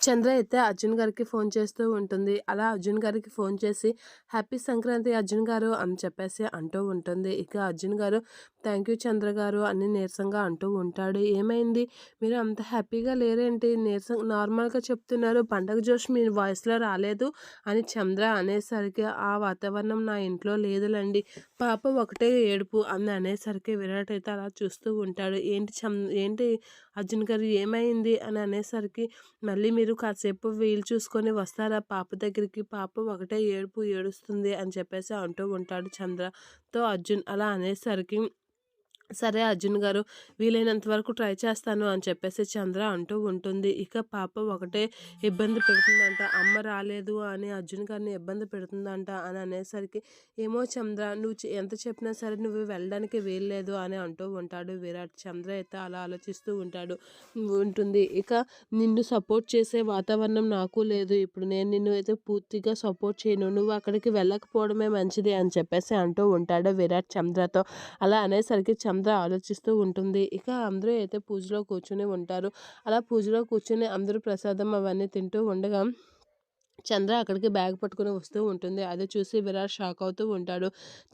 చంద్ర అయితే అర్జున్ గారికి ఫోన్ చేస్తూ ఉంటుంది. అలా అర్జున్ గారికి ఫోన్ చేసి హ్యాపీ సంక్రాంతి అర్జున్ గారు అని చెప్పేసి అంటూ ఉంటుంది. ఇక అర్జున్ గారు థ్యాంక్ యూ చంద్ర గారు అని నీరసంగా అంటూ ఉంటాడు. ఏమైంది? మీరు అంత హ్యాపీగా లేరేంటి? నీరసం నార్మల్గా చెప్తున్నారు. పండగ జోష్ మీ వాయిస్లో రాలేదు అని చంద్ర అనేసరికి ఆ వాతావరణం నా ఇంట్లో లేదులండి. పాప ఒకటే ఏడుపు అని అనేసరికి విరాట్ అయితే అలా చూస్తూ ఉంటాడు. ఏంటి చం ఏంటి అర్జున్ గారు? ఏమైంది? అని అనేసరికి మళ్ళీ మీరు మీరు కాసేపు వీలు చూసుకొని వస్తారా? పాప దగ్గరికి పాప ఒకటే ఏడుపు ఏడుస్తుంది అని చెప్పేసి అంటూ ఉంటాడు చంద్రతో అర్జున్ అలా అనేసరికి సరే అర్జున్ గారు వీలైనంత వరకు ట్రై చేస్తాను అని చెప్పేసి చంద్ర అంటూ ఉంటుంది. ఇక పాప ఒకటే ఇబ్బంది పెడుతుందంట. అమ్మ రాలేదు అని అర్జున్ గారిని ఇబ్బంది పెడుతుందంట అని అనేసరికి ఏమో చంద్ర నువ్వు ఎంత చెప్పినా సరే నువ్వు వెళ్ళడానికి వీల్లేదు అని అంటూ ఉంటాడు విరాట్. చంద్ర అయితే అలా ఆలోచిస్తూ ఉంటాడు ఉంటుంది. ఇక నిన్ను సపోర్ట్ చేసే వాతావరణం నాకు లేదు. ఇప్పుడు నేను నిన్ను అయితే పూర్తిగా సపోర్ట్ చేయను. నువ్వు అక్కడికి వెళ్ళకపోవడమే మంచిది అని చెప్పేసి అంటూ ఉంటాడు విరాట్ చంద్రతో. అలా అనేసరికి చంద్ర అందరూ ఆలోచిస్తూ ఉంటుంది. ఇక అందరూ అయితే పూజలో కూర్చుని ఉంటారు. అలా పూజలో కూర్చుని అందరూ ప్రసాదం అవన్నీ తింటూ ఉండగా చంద్ర అక్కడికి బ్యాగ్ పట్టుకుని వస్తూ ఉంటుంది. అది చూసి విరాట్ షాక్ అవుతూ ఉంటాడు.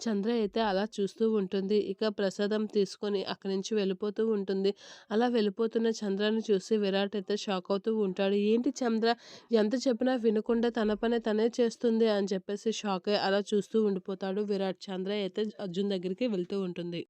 చంద్ర అయితే అలా చూస్తూ ఉంటుంది. ఇక ప్రసాదం తీసుకొని అక్కడి నుంచి వెళ్ళిపోతూ ఉంటుంది. అలా వెళ్ళిపోతున్న చంద్రని చూసి విరాట్ అయితే షాక్ అవుతూ ఉంటాడు. ఏంటి చంద్ర? ఎంత చెప్పినా వినకుండా తన పని తనే చేస్తుంది అని చెప్పేసి షాక్ అలా చూస్తూ ఉండిపోతాడు విరాట్. చంద్ర అయితే అర్జున్ దగ్గరికి వెళ్తూ ఉంటుంది.